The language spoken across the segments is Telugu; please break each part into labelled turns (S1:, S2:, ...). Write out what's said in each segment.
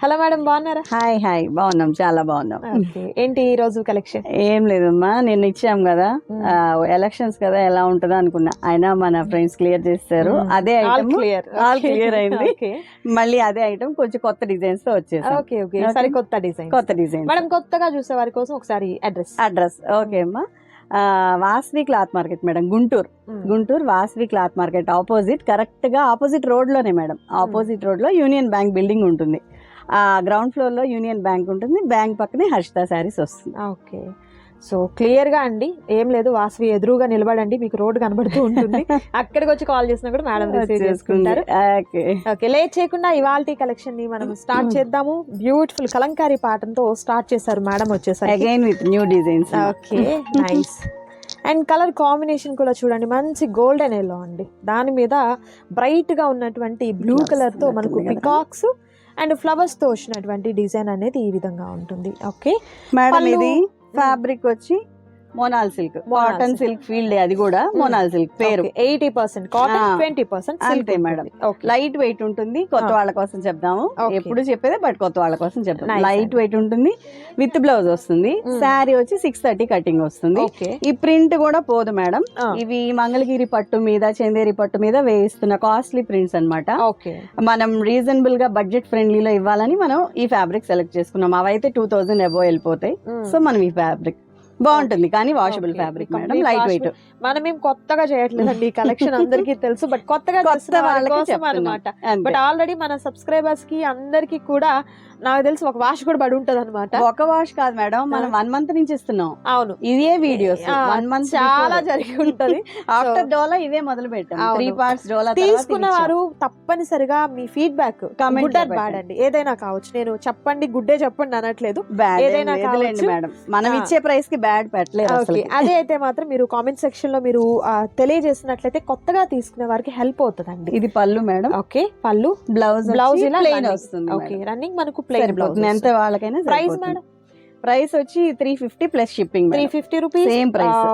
S1: హలో మేడం బాగున్నారా?
S2: Hi hi. బాగున్నాం చాలా బాగున్నాం.
S1: ఏంటి ఈ రోజు కలెక్షన్?
S2: ఏం లేదమ్మా నిన్న ఇచ్చాం కదా. ఎలక్షన్స్ కదా ఎలా ఉంటుందో అనుకున్నా. అయినా మన ఫ్రెండ్స్ క్లియర్ చేస్తారు. అదే
S1: all
S2: item
S1: clear
S2: all clear అయింది. మళ్ళీ అదే ఐటమ్ కొంచెం కొత్త డిజైన్స్తో వచ్చేసాం.
S1: Okay okay. సరే కొత్త డిజైన్
S2: కొత్త డిజైన్
S1: మేడం కొత్తగా చూసే వారి కోసం ఒకసారి అడ్రస్
S2: అడ్రస్ ఓకే అమ్మా. Vasavi cloth market madam. Guntur. Guntur Vasavi cloth market opposite కరెక్ట్గా ఆపోజిట్ రోడ్లోనే మేడం. ఆపోజిట్ రోడ్లో యూనియన్ బ్యాంక్ బిల్డింగ్ ఉంటుంది. గ్రౌండ్ ఫ్లోర్లో యూనియన్ బ్యాంక్ ఉంటుంది. బ్యాంక్ పక్కనే హర్షిత శారీస్ వస్తుంది.
S1: ఓకే. సో క్లియర్గా అండి. ఏం లేదు వాసవి ఎదురుగా నిలబడండి మీకు రోడ్ కనబడుతూ ఉంటుంది. అక్కడికి వచ్చి కాల్ చేసినా కూడా మేడం రిసీవ్ చేసుకుంటారు.
S2: ఓకే.
S1: ఓకే లేట్ చేయకుండా ఇవాల్టి కలెక్షన్ని మనం స్టార్ట్ చేద్దాము. బ్యూటిఫుల్ కలంకారీ పాటంతో స్టార్ట్ చేశారు మేడం వచ్చేసరికి.
S2: Again with new designs
S1: okay nice and colour combination కూడా చూడండి. మంచి గోల్డెన్ ఎల్లో అండి. దాని మీద బ్రైట్గా ఉన్నటువంటి బ్లూ కలర్తో మనకు. పికాక్స్ అండ్ ఫ్లవర్స్ వచ్చినటువంటి డిజైన్ అనేది ఈ విధంగా ఉంటుంది. ఓకే?
S2: మేడం ఇది ఫ్యాబ్రిక్ వచ్చి Monal silk. Cotton. Silk. Field అది కూడా మోనాల్ సిల్క్ పేరు.
S1: Eighty percent cotton twenty percent
S2: అంతే మేడం.
S1: ఓకే
S2: లైట్ వెయిట్ ఉంటుంది. కొత్త
S1: ఆ.
S2: వాళ్ళ కోసం చెప్దాము. ఎప్పుడు చెప్పేదే బట్ కొత్త వాళ్ళ కోసం చెప్తాం లైట్. వెయిట్ ఉంటుంది. విత్ బ్లౌజ్ వస్తుంది. శారీ వచ్చి సిక్స్ థర్టీ కటింగ్ వస్తుంది. ఈ ప్రింట్ కూడా పోదు మేడం.
S1: ఆ.
S2: ఇవి మంగళగిరి పట్టు మీద చందేరి పట్టు మీద వేయిస్తున్న కాస్ట్లీ ప్రింట్స్ అన్నమాట.
S1: ఓకే
S2: మనం రీజనబుల్గా బడ్జెట్ ఫ్రెండ్లీలో ఇవ్వాలని మనం ఈ ఫ్యాబ్రిక్ సెలెక్ట్ చేసుకున్నాం. అవైతే టూ థౌసండ్ అబో వెళ్ళిపోతాయి. సో మనం ఈ ఫ్యాబ్రిక్ బాగుంటుంది కానీ washable. Fabric madam light weight.
S1: మనం ఏం కొత్తగా చేయట్లేదండి ఈ కలెక్షన్ అందరికీ తెలుసు బట్ కొత్తగా. అన్నమాట బట్ ఆల్రెడీ మన సబ్స్క్రైబర్స్కి అందరికి కూడా నాకు తెలిసి ఒక వాష్ కూడా పడి ఉంటది అనమాట
S2: ఒక వాష్ కాదు మేడం మనం వన్ మంత్ నుంచి ఇస్తున్నాం.
S1: అవును.
S2: ఇదే వీడియోస్ వన్ మంత్
S1: చాలా జరిగి ఉంటది.
S2: ఆఫ్టర్ డోలా ఇదే మొదలు పెట్టాం. త్రీ పార్ట్స్ డోలా
S1: తీసుకున్న వారు తప్పనిసరిగా మీ ఫీడ్బ్యాక్
S2: గుడ్లో
S1: అండ్ బ్యాడ్. అండి ఏదైనా కావచ్చు నేను చెప్పండి గుడ్డే చెప్పండి అనట్లేదు. ఏదైనా కావచ్చు.
S2: మేడం. మనం. ఇచ్చే ప్రైస్కి బ్యాడ్ పెట్టలేదు
S1: అదే అయితే మాత్రం మీరు కామెంట్ సెక్షన్లో మీరు తెలియజేసినట్లయితే కొత్తగా తీసుకునే వారికి హెల్ప్ అవుతుందండి.
S2: ఇది పళ్ళు మేడం.
S1: ఓకే. పళ్ళు
S2: బ్లౌజ్
S1: బ్లౌజ్ ఇలా.
S2: వస్తుంది
S1: ఓకే. రన్నింగ్ మనకు ప్లెయిన్ బ్లౌజ్
S2: ఎంత వాళ్ళకైనా
S1: ప్రైస్ మేడం
S2: ప్రైస్ వచ్చి three fifty plus shipping
S1: three fifty rupees
S2: same price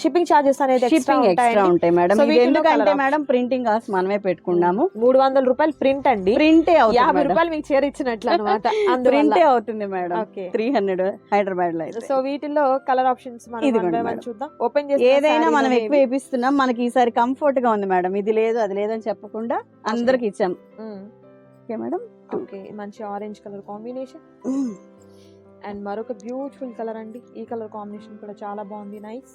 S1: shipping charges అనేది
S2: షిప్పింగ్ ఎక్స్ట్రా ఉంటాయి మేడం ఇది
S1: వీటిలో
S2: ఎందుకంటే మేడం ప్రింటింగ్ కాస్ట్ మనమే పెట్టుకున్నాము.
S1: మూడు వందల రూపాయలు ప్రింట్ అండి.
S2: ప్రింటే
S1: యాభై రూపాయలు మీకు చేరి ఇచ్చినట్లు అనమాట
S2: ప్రింటే అవుతుంది మేడం త్రీ హండ్రెడ్ హైదరాబాద్లో.
S1: సో వీటిల్లో కలర్ ఆప్షన్స్
S2: మేడం.
S1: చూద్దాం. ఓపెన్ చేసి
S2: ఏదైనా మనం ఎక్కువ వేపిస్తున్నాం. మనకి ఈసారి కంఫర్ట్గా ఉంది మేడం ఇది లేదు అది లేదని చెప్పకుండా అందరికి ఇచ్చాం. ఓకే మేడం
S1: ఓకే మంచి ఆరెంజ్ కలర్ కాంబినేషన్ అండ్ మరొక బ్యూటిఫుల్ కలర్ అండి ఈ కలర్ కాంబినేషన్ కూడా చాలా బాగుంది నైస్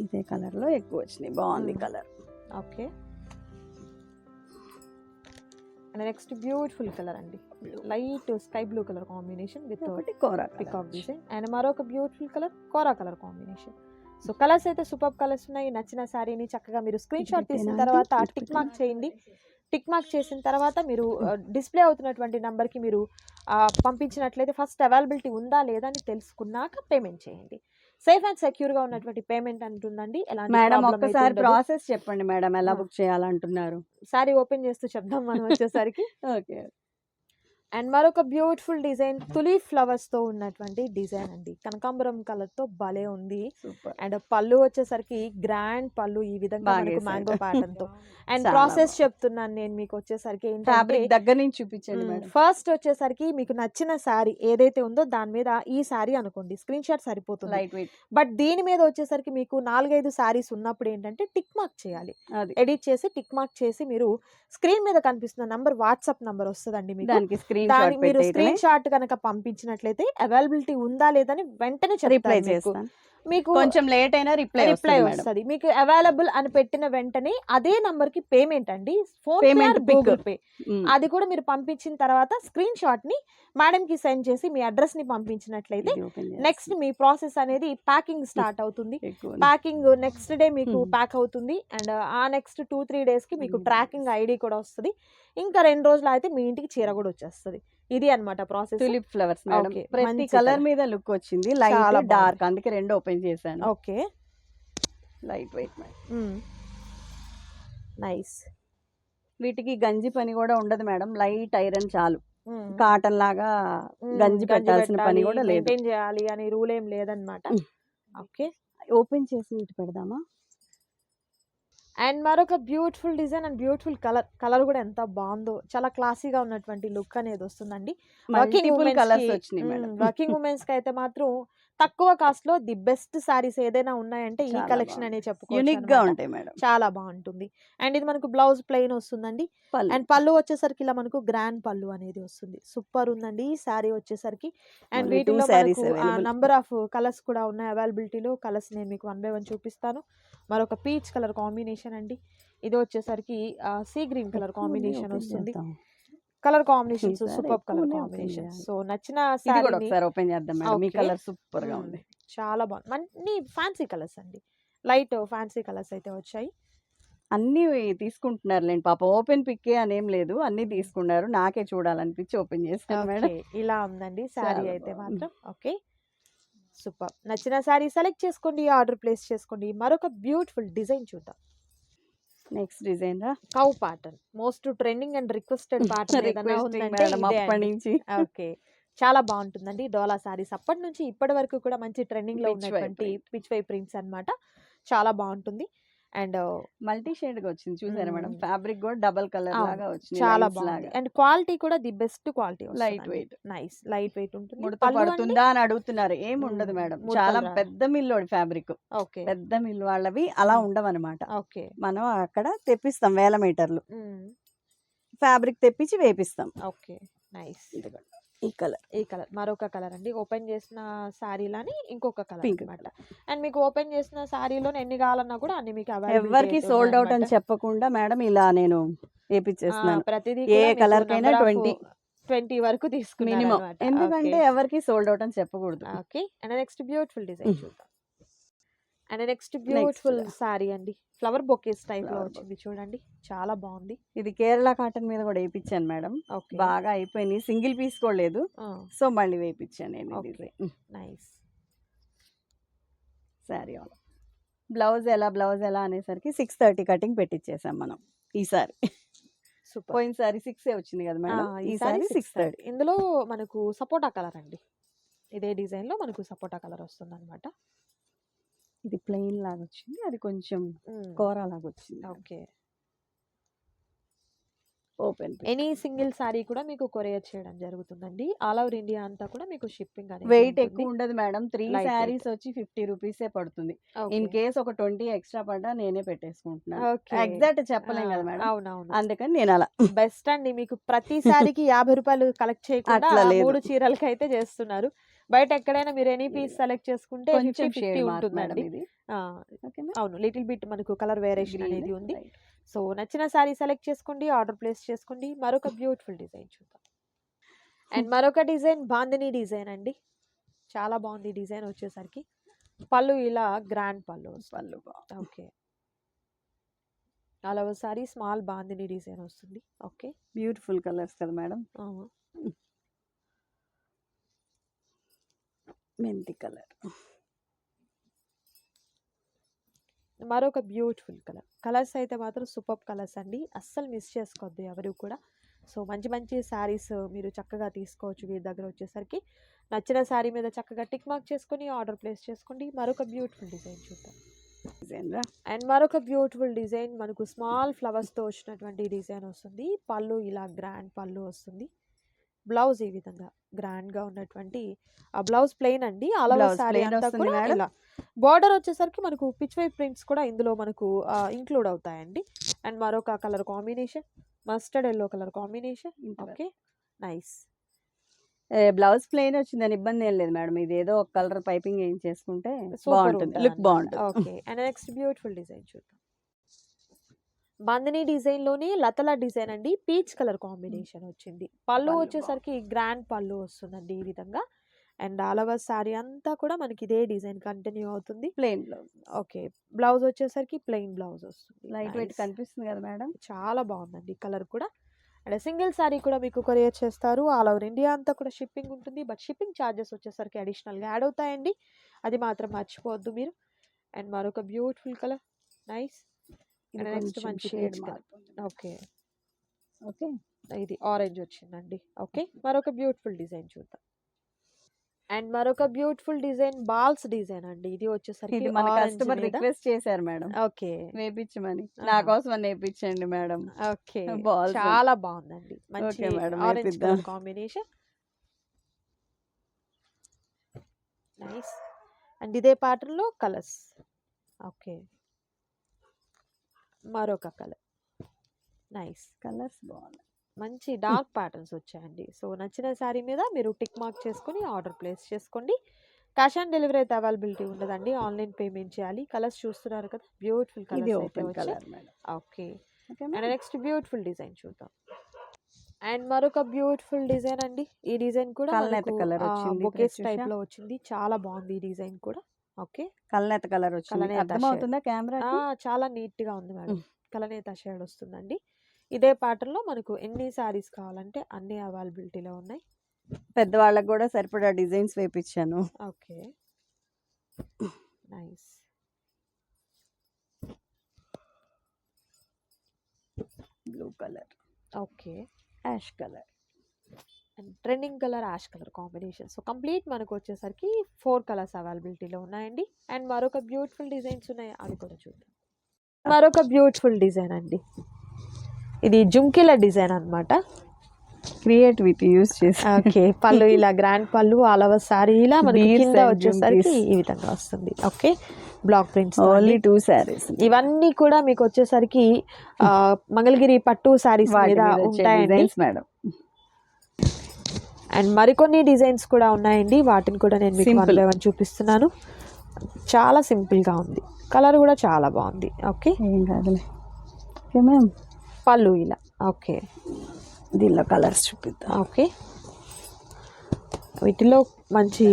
S2: ఇదే కలర్లో ఎక్కువ వచ్చినాయి బాగుంది. Colour
S1: okay. And next beautiful colour అండి light sky blue colour combination with
S2: ఒకటి కోరా
S1: పికాక్ డిజైన్ అండ్ మరొక beautiful colour kora colour combination so colours అయితే సూపర్ కలర్స్ ఉన్నాయి నచ్చిన శారీని చక్కగా మీరు స్క్రీన్ షాట్ తీసిన తర్వాత? టిక్ మార్క్ చేయండి. టిక్ మార్క్ చేసిన తర్వాత మీరు డిస్ప్లే అవుతున్నటువంటి నంబర్కి మీరు పంపించినట్లయితే ఫస్ట్ అవైలబిలిటీ ఉందా లేదా అని తెలుసుకున్నాక పేమెంట్ చేయండి. సేఫ్ అండ్ సెక్యూర్గా ఉన్నటువంటి పేమెంట్ అంటుందండి. ఎలాంటి
S2: మేడం ఒక్కసారి. ప్రాసెస్ చెప్పండి మేడం ఎలా. బుక్ చేయాలంటున్నారు?
S1: సారీ ఓపెన్ చేస్తూ చెప్దాం మనం వచ్చేసరికి.
S2: ఓకే.
S1: అండ్ మరొక బ్యూటిఫుల్ డిజైన్ తులీ ఫ్లవర్స్తో ఉన్నటువంటి డిజైన్ అండి. కనకాంబరం కలర్తో భలే ఉంది. అండ్ పళ్ళు వచ్చేసరికి గ్రాండ్ పళ్ళు ఈ విధంగా మనకు. మ్యాంగో ప్యాటర్న్తో అండ్ ప్రాసెస్ చెప్తున్నాను నేను మీకు వచ్చేసరికి
S2: ఫ్యాబ్రిక్ దగ్గర నుంచి చూపించండి
S1: ఫస్ట్ వచ్చేసరికి మీకు నచ్చిన శారీ ఏదైతే ఉందో దాని మీద ఈ శారీ అనుకోండి. స్క్రీన్ షాట్ సరిపోతుంది.
S2: Light weight.
S1: బట్ దీని మీద వచ్చేసరికి మీకు నాలుగైదు శారీస్ ఉన్నప్పుడు ఏంటంటే టిక్ మార్క్ చేయాలి. ఎడిట్ చేసి టిక్ మార్క్ చేసి మీరు స్క్రీన్ మీద కనిపిస్తున్న నంబర్ వాట్సాప్ నంబర్ వస్తుందండి మీకు.
S2: దానికి స్క్రీన్
S1: దాని
S2: షాట్
S1: మీరు స్క్రీన్ షాట్ కనుక పంపించినట్లయితే అవైలబిలిటీ ఉందా లేదని వెంటనే
S2: రిప్లై. చేస్తాను
S1: మీకు
S2: కొంచెం లేట్ అయినా రిప్లై
S1: రిప్లై
S2: వస్తుంది
S1: మీకు అవైలబుల్ అని పెట్టిన వెంటనే అదే నంబర్కి పేమెంట్ అండి phone
S2: Payment
S1: pay
S2: pic.
S1: Google pay. అది కూడా మీరు పంపించిన తర్వాత స్క్రీన్ షాట్ని మేడం కి సెండ్ చేసి మీ అడ్రస్ని పంపించినట్లయితే. నెక్స్ట్ మీ ప్రాసెస్ అనేది ప్యాకింగ్ స్టార్ట్ అవుతుంది
S2: ఎక్కువ ఉంది.
S1: ప్యాకింగ్ నెక్స్ట్ డే మీకు
S2: Hmm.
S1: ప్యాక్ అవుతుంది అండ్ ఆ నెక్స్ట్ టూ త్రీ డేస్కి మీకు
S2: Hmm.
S1: ట్రాకింగ్ ఐడి కూడా వస్తుంది ఇంకా రెండు రోజులు అయితే మీ ఇంటికి చీర కూడా వచ్చేస్తుంది ఇది అన్నమాట ప్రాసెస్.
S2: Tulip flowers madam. ప్రతి
S1: మంచి
S2: కలర్. మీద లుక్ వచ్చింది.
S1: చాలా
S2: లైట్
S1: బాగుంది.
S2: డార్క్ అందుకే రెండు ఓపెన్ చేశాను.
S1: ఓకే.
S2: Light weight
S1: nice.
S2: వీటికి గంజి పని కూడా ఉండదు మేడం. లైట్ ఐరన్ చాలు. కాటన్ లాగా. గంజి పెట్టాల్సిన పని కూడా లేదు.
S1: చేయాలి అని రూల్ ఏం లేదన్నమాట. ఓకే.
S2: ఓపెన్ చేసి ఇటు పెడదామా?
S1: అండ్ మరొక beautiful design and beautiful colour colour కూడా ఎంత బాగుందో చాలా క్లాసీగా ఉన్నటువంటి లుక్ అనేది వస్తుందండి. వర్కింగ్
S2: కలర్స్ వచ్చినాయి
S1: వర్కింగ్ ఉమెన్స్కి అయితే మాత్రం తక్కువ కాస్ట్లో ది బెస్ట్ సారీస్ ఏదైనా ఉన్నాయంటే ఈ కలెక్షన్. అనే చెప్పుకోవచ్చు యూనిక్గా.
S2: ఉంటాయి మేడం
S1: చాలా బాగుంటుంది అండ్ ఇది మనకు బ్లౌజ్ ప్లెయిన్ వస్తుందండి. అండ్ పళ్ళు వచ్చేసరికి ఇలా మనకు గ్రాండ్ పళ్ళు అనేది వస్తుంది సూపర్ ఉందండి ఈ శారీ వచ్చేసరికి అండ్ వీటిలో. నంబర్ ఆఫ్ కలర్స్ కూడా ఉన్నాయి అవైలబిలిటీలో కలర్స్ నేను మీకు వన్ బై వన్ చూపిస్తాను మరొక పీచ్ కలర్ కాంబినేషన్ అండి ఇది వచ్చేసరికి సీ గ్రీన్ కలర్ కాంబినేషన్ వస్తుంది. కలర్ కాంబినేషన్స్ సూపర్ కలర్
S2: ఎక్కువనే open
S1: కాంబినేషన్.
S2: చేయాలి.
S1: సో నచ్చిన
S2: ఇది కూడా ఒకసారి ఓపెన్ చేద్దాం మేడం.
S1: Okay.
S2: కలర్
S1: సూపర్గా.
S2: ఉంది.
S1: చాలా బాగుంది. మంచి ఫ్యాన్సీ కలర్స్ అండి. లైట్ ఫ్యాన్సీ కలర్స్ అయితే వచ్చాయి.
S2: అన్ని తీసుకుంటున్నారులేండి పాప. ఓపెన్ పిక్కే అని ఏం లేదు. అన్ని తీసుకున్నారు. నాకే చూడాలనిపించి ఓపెన్ చేశాను మేడం.
S1: ఇలా ఉందండి. శారీ అయితే. మాత్రం. ఓకే. సూపర్. నచ్చిన శారీ సెలెక్ట్ చేసుకోండి ఆర్డర్ ప్లేస్ చేసుకోండి. మరొక బ్యూటిఫుల్ డిజైన్ చూద్దాం.
S2: నెక్స్ట్ డిజైన్ రా
S1: cow pattern most trending and requested pattern
S2: అప్పటి. నుంచి.
S1: ఓకే. చాలా బాగుంటుందండి డోలా సారీస్. అప్పటి నుంచి ఇప్పటి వరకు కూడా మంచి
S2: ట్రెండింగ్లో
S1: ఉన్నటువంటి. పిచ్ వై ప్రింట్స్ అన్నమాట. చాలా బాగుంటుంది. అండ్
S2: మల్టీ షేడ్గా వచ్చింది. చూసారా మేడం. ఫ్యాబ్రిక్ కూడా డబల్ కలర్ లాగా వచ్చింది.
S1: చాలా బాగుంది. అండ్ క్వాలిటీ కూడా the best quality
S2: light weight.
S1: Nice. Light weight ఉంటుంది.
S2: ముడత? పడుతుందా అని అడుగుతున్నారు. ఏం ఉండదు. మేడం. చాలా. పెద్ద మిల్లోడి ఫ్యాబ్రిక్.
S1: ఓకే.
S2: పెద్ద మిల్ వాళ్ళవి అలా
S1: మ్మ్.
S2: ఉండవన్నమాట.
S1: ఓకే.
S2: మనం అక్కడ తెప్పిస్తాం వేల మీటర్లు. ఫ్యాబ్రిక్ తెప్పించి వేపిస్తాం.
S1: ఓకే. నైస్.
S2: ఈ కలర్.
S1: ఈ కలర్. మరొక కలర్ అండి. ఓపెన్ చేసిన శారీలని ఇంకొక కలర్ అన్నమాట. అండ్ మీకు ఓపెన్ చేసిన శారీలో ఎన్ని కావాలన్నా కూడా అన్ని మీకు
S2: ఎవరికి సోల్డ్ అవుట్ అని చెప్పకుండా మేడం ఇలా నేను వేపించేస్తున్నాను
S1: ప్రతిదీ
S2: ఏ colour కైనా 20.
S1: ట్వంటీ. వరకు అన్నమాట.
S2: ఎందుకంటే. ఎవరికి సోల్డ్ అవుట్ అని చెప్పకూడదు.
S1: Okay. And next beautiful design. చూద్దాం. And next beautiful. సారీ అండి. ఫ్లవర్ బొకేస్
S2: టైప్లో
S1: వచ్చింది చూడండి. చాలా బాగుంది.
S2: ఇది కేరళ కాటన్ మీద కూడా వేయించాను మేడం.
S1: ఓకే.
S2: బాగా అయిపోయింది. సింగిల్ పీస్ కూడా లేదు. సో మళ్ళీ వేయించాను నేను.
S1: నైస్.
S2: శారీ బ్లౌజ్ ఎలా బ్లౌజ్ ఎలా అనేసరికి సిక్స్ థర్టీ కటింగ్ పెట్టించేసాం మనం ఈసారి
S1: సూపర్.
S2: పోయినసారి సిక్స్ వచ్చింది కదా మేడం? ఈసారి సిక్స్ థర్టీ.
S1: ఇందులో మనకు సపోటా కలర్ అండి. ఇదే డిజైన్లో మనకు సపోటా కలర్ వస్తుంది అనమాట
S2: ఇది ప్లెయిన్ లాగా వచ్చింది అది కొంచెం కూర లాగా వచ్చింది
S1: okay.
S2: Open
S1: any single sari కూడా మీకు కొరియర్ చేయడం జరుగుతుందండి. ఆల్ ఓవర్ ఇండియా అంతా కూడా మీకు షిప్పింగ్ అనేది
S2: వెయిట్. ఎక్కువ ఉండదు మేడం. త్రీ. శారీస్ వచ్చి ఫిఫ్టీ రూపీసే పడుతుంది. ఇన్ కేస్ ఒక ట్వంటీ ఎక్స్ట్రా పడ్డా నేనే పెట్టేసుకుంటున్నాను. ఎగ్జాక్ట్ చెప్పలేం కదా మేడం.
S1: అవునవును.
S2: అందుకని నేను అలా.
S1: బెస్ట్ అండి. మీకు ప్రతి సారీకి యాభై రూపాయలు కలెక్ట్ చేయకుండా. మూడు చీరలకి అయితే చేస్తున్నారు. బయట ఎక్కడైనా మీరు ఎనీ పీస్ సెలెక్ట్ చేసుకుంటే
S2: కొంచెం షేడ్ మేడం
S1: ఉంటుందండి.
S2: ఇది.
S1: అవును లిటిల్ బిట్ మనకు కలర్ వేరియేషన్ అనేది ఉంది. సో నచ్చిన సారీ సెలెక్ట్ చేసుకోండి ఆర్డర్ ప్లేస్ చేసుకోండి. మరొక బ్యూటిఫుల్ డిజైన్ చూద్దాం. అండ్ మరొక డిజైన్ బాందిని డిజైన్ అండి. చాలా బాగుంది డిజైన్ వచ్చేసరికి. పళ్ళు ఇలా గ్రాండ్ పళ్ళు.
S2: పళ్ళు.
S1: ఓకే అలా ఒకసారి స్మాల్ బాందిని డిజైన్ వస్తుంది. ఓకే
S2: బ్యూటిఫుల్ కలర్స్ కదా మేడం
S1: ఆ,
S2: మెంతి కలర్.
S1: మరొక బ్యూటిఫుల్ కలర్. కలర్స్ అయితే మాత్రం సూపర్ కలర్స్ అండి. అస్సలు మిస్ చేసుకోవద్దు ఎవరు కూడా. సో మంచి మంచి శారీస్ మీరు చక్కగా తీసుకోవచ్చు వీరి దగ్గర వచ్చేసరికి. నచ్చిన శారీ మీద చక్కగా టిక్ మార్క్ చేసుకొని ఆర్డర్ ప్లేస్ చేసుకోండి. మరొక బ్యూటిఫుల్ డిజైన్ చూద్దాం.
S2: డిజైన్
S1: అండ్ మరొక బ్యూటిఫుల్ డిజైన్ మనకు స్మాల్ ఫ్లవర్స్తో వచ్చినటువంటి డిజైన్ వస్తుంది. పళ్ళు ఇలా గ్రాండ్ పళ్ళు వస్తుంది. బ్లౌజ్ ఈ విధంగా గ్రాండ్గా ఉన్నటువంటి ఆ బ్లౌజ్ ప్లెయిన్ అండి. అలా సారీ అంతా కూడా. ఇలా బార్డర్ వచ్చేసరికి మనకు పిచ్ వై ప్రింట్స్ కూడా ఇందులో మనకు ఇంక్లూడ్ అవుతాయండి. అండ్ మరొక colour combination mustard yellow colour combination. Okay. Nice.
S2: Blouse plain వచ్చిందని ఇబ్బంది ఏం లేదు మేడం. ఇది ఏదో ఒక కలర్ పైపింగ్ ఏం చేసుకుంటే బాగుంటుంది. లుక్ బాగుంటుంది.
S1: Okay. And next beautiful design చూద్దాం. బందిని డిజైన్లోని లతల డిజైన్ అండి. పీచ్ కలర్ కాంబినేషన్ వచ్చింది. పళ్ళు వచ్చేసరికి గ్రాండ్ పళ్ళు వస్తుందండి ఈ విధంగా. అండ్ ఆల్ ఓవర్ సారీ అంతా కూడా మనకి ఇదే డిజైన్ కంటిన్యూ అవుతుంది.
S2: Plain blouse.
S1: ఓకే. బ్లౌజ్ వచ్చేసరికి ప్లెయిన్ బ్లౌజ్ వస్తుంది.
S2: Light weight. కనిపిస్తుంది కదా మేడం?
S1: చాలా బాగుందండి కలర్ కూడా. అండ్ సింగిల్ సారీ కూడా మీకు కొరియర్ చేస్తారు. ఆల్ ఓవర్ ఇండియా అంతా కూడా షిప్పింగ్ ఉంటుంది. బట్ షిప్పింగ్ ఛార్జెస్ వచ్చేసరికి అడిషనల్గా యాడ్ అవుతాయండి. అది మాత్రం మర్చిపోవద్దు మీరు. అండ్ మరొక బ్యూటిఫుల్ కలర్. నైస్.
S2: ఇది కొంచెం
S1: మంచి
S2: షేడ్
S1: ఓకే.
S2: ఓకే?
S1: ఇది ఆరెంజ్ వచ్చిందండి. ఓకే. మరొక బ్యూటిఫుల్ డిజైన్ చూద్దాం. అండ్ మరొక బ్యూటిఫుల్ డిజైన్ బాల్స్ డిజైన్ అండి. ఇది వచ్చేసరికి
S2: మన కస్టమర్. రిక్వెస్ట్ చేశారు మేడం.
S1: ఓకే.
S2: వేపించమని నా. కోసం అని వేపించండి మేడం.
S1: ఓకే.
S2: Balls.
S1: చాలా బాగుందండి. మంచి
S2: okay madam,
S1: orange combination. Nice. And ఇదే pattern లో కలర్స్. ఓకే. మరొక కలర్. నైస్.
S2: కలర్స్ బాగున్నాయి.
S1: మంచి డార్క్ ప్యాటర్న్స్ వచ్చాయండి. సో నచ్చిన శారీ మీద మీరు టిక్ మార్క్ చేసుకొని ఆర్డర్ ప్లేస్ చేసుకోండి. క్యాష్ ఆన్ డెలివరీ అయితే అవైలబిలిటీ ఉండదండి. ఆన్లైన్ పేమెంట్ చేయాలి. కలర్స్ చూస్తున్నారు కదా beautiful
S2: colour
S1: okay. And next beautiful design చూద్దాం. అండ్ మరొక బ్యూటిఫుల్ డిజైన్ అండి. ఈ డిజైన్ కూడా బొకేస్. టైప్లో వచ్చింది. చాలా బాగుంది ఈ డిజైన్ కూడా. ఓకే.
S2: కల్నేత కలర్ వచ్చింది. అర్థమవుతుందా కెమెరా
S1: చాలా నీట్గా ఉంది మేడం. కలనేత షేడ్ వస్తుందండి. ఇదే pattern లో మనకు ఎన్ని సారీస్ కావాలంటే అన్ని అవైలబిలిటీలో ఉన్నాయి.
S2: పెద్దవాళ్ళకి కూడా సరిపడా designs వేపించాను
S1: okay. Nice.
S2: Blue colour.
S1: Okay.
S2: Ash colour.
S1: And trending colour ash colour combination. So complete మనకు వచ్చేసరికి ఫోర్ కలర్స్ అవైలబిలిటీలో ఉన్నాయండి. అండ్ మరొక బ్యూటిఫుల్ డిజైన్స్ ఉన్నాయి అవి కూడా చూద్దాం. మరొక బ్యూటిఫుల్ డిజైన్ అండి. ఇది జుంకిల డిజైన్ అన్నమాట.
S2: క్రియేటివిటీ యూస్ చేసి.
S1: ఓకే పళ్ళు ఇలా గ్రాండ్ పళ్ళు ఆల్ ఓవర్ సారీ ఇలా మనకి కింద వచ్చేసరికి. ఈ విధంగా వస్తుంది. Okay block prints
S2: only two saris
S1: ఇవన్నీ కూడా మీకు వచ్చేసరికి మంగళగిరి పట్టు సారీస్
S2: వాటి
S1: మీద ఉంటాయండి.
S2: మేడం.
S1: అండ్ మరికొన్ని డిజైన్స్ కూడా ఉన్నాయండి. వాటిని కూడా నేను మీకు వన్
S2: Simple.
S1: బై వన్ చూపిస్తున్నాను. చాలా simple గా ఉంది. కలర్ కూడా చాలా బాగుంది. ఓకే?
S2: ఏం కాదులే. Okay ma'am.
S1: పళ్ళు ఇలా. ఓకే.
S2: దీనిలో కలర్స్ చూపిద్దాం.
S1: ఓకే. వీటిలో మంచి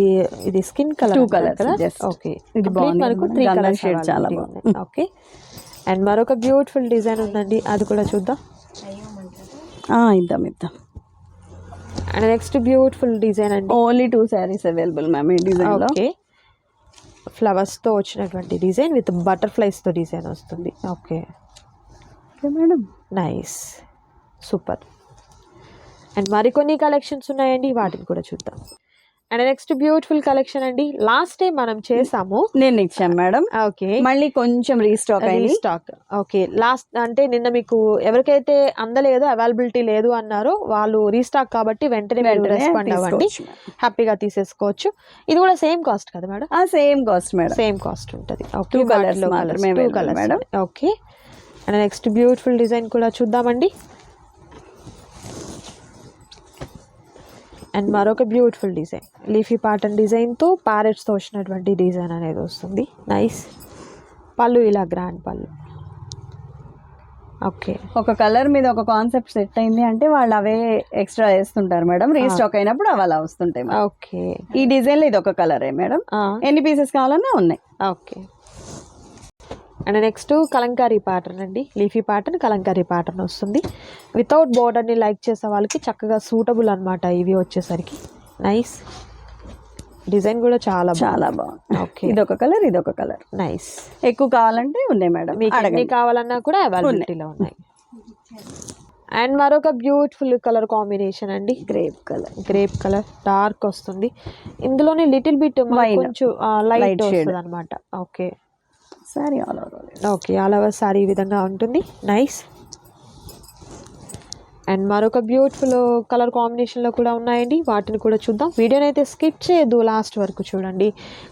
S1: ఇది skin colour
S2: colours, just.
S1: Okay.
S2: ఇది బాగుంది.
S1: మనకు
S2: కదా,
S1: త్రీ
S2: గంధం
S1: కలర్స్
S2: shade చాలా బాగుంది.
S1: ఓకే. అండ్ మరొక బ్యూటిఫుల్ డిజైన్ ఉందండి. అది కూడా చూద్దాం.
S2: ఆ, ఇద్దాం ఇద్దాం.
S1: అండ్ నెక్స్ట్ బ్యూటిఫుల్ డిజైన్ అండి.
S2: Only two saris available ma'am ఈ డిజైన్
S1: ఓకే ఫ్లవర్స్తో వచ్చినటువంటి డిజైన్ విత్ బటర్ఫ్లైస్తో డిజైన్ వస్తుంది. Okay
S2: okay madam
S1: nice super and మరికొన్ని కలెక్షన్స్ ఉన్నాయండి వాటిని కూడా చూద్దాం. అండ్ నెక్స్ట్ బ్యూటిఫుల్ కలెక్షన్ అండి. లాస్ట్ టైం మనం చేసాము.
S2: నేను ఇచ్చాను మేడం.
S1: ఓకే
S2: మళ్ళీ కొంచెం రీస్టాక్ అయింది
S1: స్టాక్ ఓకే లాస్ట్ అంటే నిన్న మీకు ఎవరికైతే అందలేదు అవైలబిలిటీ లేదు అన్నారో వాళ్ళు రీస్టాక్ కాబట్టి వెంటనే రెస్పాండ్ అవ్వండి. హ్యాపీగా తీసేసుకోవచ్చు. ఇది కూడా సేమ్ కాస్ట్ కదా మేడం?
S2: ఆ same cost madam.
S1: Same cost ఉంటుంది. Two colours
S2: madam.
S1: Okay and next beautiful design కూడా చూద్దామండి. అండ్ మరొక బ్యూటిఫుల్ డిజైన్. లీఫీ పాటన్ డిజైన్తో ప్యారెట్స్తో వచ్చినటువంటి డిజైన్ అనేది వస్తుంది. నైస్. పళ్ళు ఇలా గ్రాండ్ పళ్ళు. ఓకే.
S2: ఒక కలర్ మీద ఒక కాన్సెప్ట్ సెట్ అయింది అంటే వాళ్ళు అవే ఎక్స్ట్రా వేస్తుంటారు మేడం. రీస్టాక్ అయినప్పుడు అవి అలా వస్తుంటాయి.
S1: ఓకే.
S2: ఈ డిజైన్లో ఇది ఒక కలరే మేడం. ఎన్ని పీసెస్ కావాలన్నా ఉన్నాయి.
S1: Okay. And next Kalamkari pattern అండి. లీఫీ ప్యాటర్న్ కలంకారీ ప్యాటర్న్ వస్తుంది. వితౌట్ బోర్డర్ని లైక్ చేసే వాళ్ళకి చక్కగా సూటబుల్ అన్నమాట ఇవి వచ్చేసరికి. నైస్ డిజైన్ కూడా చాలా
S2: చాలా బాగుంది.
S1: ఓకే
S2: ఇది ఒక కలర్ ఇది ఒక కలర్
S1: నైస్
S2: ఎక్కువ కావాలంటే ఉన్నాయి మేడం.
S1: మీకు
S2: అడగండి.
S1: కావాలన్నా కూడా అవైలబిలిటీలో ఉన్నాయి. అండ్ మరొక బ్యూటిఫుల్ కలర్ కాంబినేషన్ అండి.
S2: Grape colour
S1: grape colour dark వస్తుంది. ఇందులోనే లిటిల్ బిట్. కొంచెం లైట్. వస్తుంది అనమాట okay
S2: sari all over
S1: okay all over sari ఈ విధంగా ఉంటుంది. నైస్ అండ్ మరొక బ్యూటిఫుల్ కలర్ కాంబినేషన్లో కూడా ఉన్నాయండి. వాటిని కూడా చూద్దాం. వీడియోని అయితే స్కిప్ చేయొద్దు లాస్ట్ వరకు చూడండి.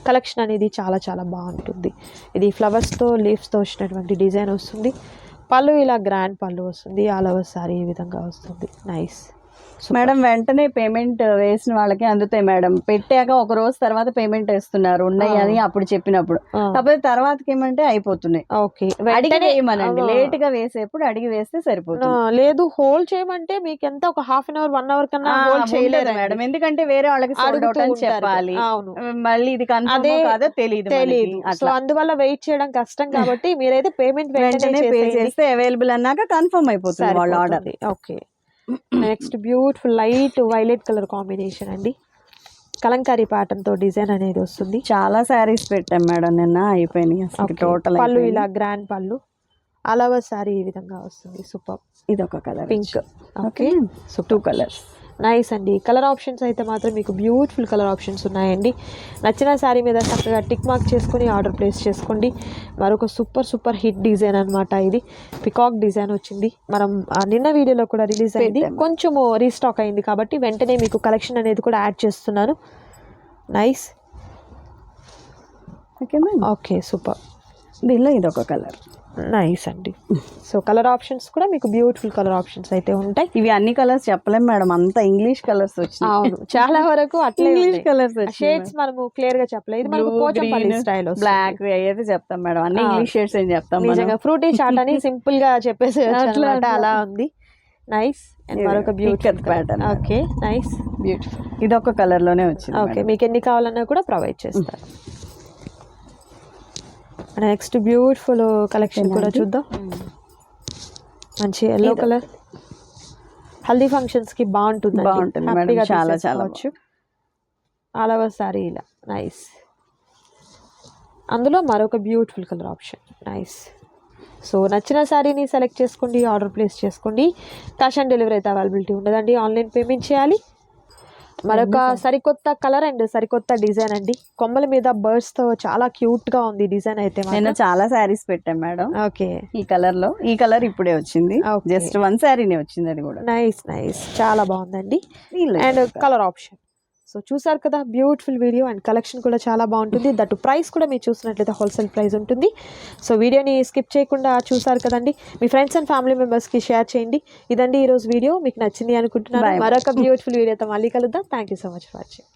S1: కలెక్షన్ అనేది చాలా చాలా బాగుంటుంది. ఇది ఫ్లవర్స్తో లీవ్స్తో వచ్చినటువంటి డిజైన్ వస్తుంది. పళ్ళు ఇలా గ్రాండ్ పళ్ళు వస్తుంది. ఆల్ ఓవర్ సారీ ఈ విధంగా వస్తుంది. నైస్
S2: మేడం వెంటనే పేమెంట్ వేసిన వాళ్ళకి అందుతాయి మేడం. పెట్టాక ఒక రోజు తర్వాత పేమెంట్ వేస్తున్నారు. ఉన్నాయి. అని అప్పుడు చెప్పినప్పుడు. కాకపోతే తర్వాతకి ఏమంటే అయిపోతున్నాయి.
S1: ఓకే.
S2: అడిగి వేయమనండి. లేట్గా వేసేప్పుడు అడిగి వేస్తే సరిపోతుంది.
S1: లేదు హోల్డ్ చేయమంటే మీకు ఎంత? ఒక half an hour one hour కన్నా హోల్డ్ చేయలేదు
S2: మేడం. ఎందుకంటే వేరే వాళ్ళకి చెప్పాలి. మళ్ళీ ఇది
S1: అదే
S2: కాదో తెలియదు
S1: తెలియదు. సో అందువల్ల వెయిట్ చేయడం కష్టం కాబట్టి మీరైతే పేమెంట్
S2: వెంటనే పే చేస్తే అవైలబుల్ అన్నాక కన్ఫర్మ్ అయిపోతుంది వాళ్ళ order
S1: okay. Next beautiful light violet colour combination అండి. కలంకారీ తో డిజైన్ అనేది వస్తుంది.
S2: చాలా శారీస్ పెట్టాం మేడం నిన్న అయిపోయినాయి. టోటల్
S1: పళ్ళు ఇలా గ్రాండ్ పళ్ళు. అలవ సారీ ఈ విధంగా వస్తుంది. సూపర్
S2: ఇది ఒక colour
S1: pink okay
S2: okay two colours
S1: nice అండి. కలర్ ఆప్షన్స్ అయితే మాత్రం మీకు బ్యూటిఫుల్ కలర్ ఆప్షన్స్ ఉన్నాయండి. నచ్చిన శారీ మీద చక్కగా టిక్ మార్క్ చేసుకొని ఆర్డర్ ప్లేస్ చేసుకోండి. మరొక సూపర్ సూపర్ హిట్ డిజైన్ అనమాట ఇది. పికాక్ డిజైన్ వచ్చింది. మనం నిన్న వీడియోలో కూడా రిలీజ్ అయింది. కొంచెము రీస్టాక్ అయింది కాబట్టి వెంటనే మీకు కలెక్షన్ అనేది కూడా యాడ్ చేస్తున్నాను. Nice
S2: okay ma'am
S1: okay super
S2: దీనిలో ఇది ఒక కలర్
S1: నైస్ అండి. సో కలర్ ఆప్షన్స్ కూడా మీకు బ్యూటిఫుల్ కలర్ ఆప్షన్స్ అయితే ఉంటాయి.
S2: ఇవి అన్ని కలర్స్ చెప్పలేం మేడం. అంత ఇంగ్లీష్ కలర్స్ వచ్చినాయి.
S1: చాలా వరకు అట్లే
S2: ఇంగ్లీష్ కలర్స్
S1: షేడ్స్ మనము క్లియర్గా చెప్పలేదు. స్టైల్
S2: బ్లాక్ అయితే చెప్తాం మేడం. అన్ని. ఇంగ్లీష్ షేడ్స్ ఏం చెప్తాం.
S1: నిజంగా ఫ్రూటీ చాట్ అని సింపుల్గా చెప్పేసి. అలా ఉంది. నైస్ అండ్ మరొక beautiful
S2: pattern.
S1: Okay nice
S2: beautiful ఇది ఒక కలర్లోనే వచ్చింది
S1: ఓకే మీకు ఎన్ని కావాలన్నా కూడా ప్రొవైడ్ చేస్తారు. నెక్స్ట్ బ్యూటిఫుల్ కలెక్షన్ కూడా? చూద్దాం. మంచి ఎల్లో. కలర్ హల్దీ ఫంక్షన్స్కి బాగుంటుంది
S2: బాగుంటుంది మేడం, చాలా, చాలా
S1: ఆల్ ఓవర్ సారీ ఇలా నైస్ అందులో మరొక beautiful colour option nice so నచ్చిన శారీని సెలెక్ట్ చేసుకోండి ఆర్డర్ ప్లేస్ చేసుకోండి. క్యాష్ ఆన్ డెలివరీ అయితే అవైలబిలిటీ ఉండదండి. ఆన్లైన్ పేమెంట్ చేయాలి. మరొక సరికొత్త కలర్ అండ్ సరికొత్త డిజైన్ అండి. కొమ్మల మీద బర్డ్స్తో చాలా క్యూట్గా ఉంది డిజైన్ అయితే
S2: నేను చాలా శారీస్ పెట్టాను మేడం.
S1: ఓకే.
S2: ఈ కలర్లో ఈ కలర్ ఇప్పుడే వచ్చింది. జస్ట్ వన్ శారీనే వచ్చింది అది కూడా.
S1: Nice nice. చాలా బాగుందండి. And colour option. సో చూసారు కదా బ్యూటిఫుల్ వీడియో అండ్ కలెక్షన్ కూడా చాలా బాగుంటుంది. దట్ ప్రైస్ కూడా మీరు చూసినట్లయితే హోల్సేల్ ప్రైస్ ఉంటుంది. సో వీడియోని స్కిప్ చేయకుండా చూసారు కదండి. మీ ఫ్రెండ్స్ అండ్ ఫ్యామిలీ మెంబర్స్కి షేర్ చేయండి. ఇదండి ఈరోజు వీడియో మీకు నచ్చింది అనుకుంటున్నాను. మరొక బ్యూటిఫుల్ వీడియోతో మళ్ళీ కలుద్దాం. Thank you so much for watching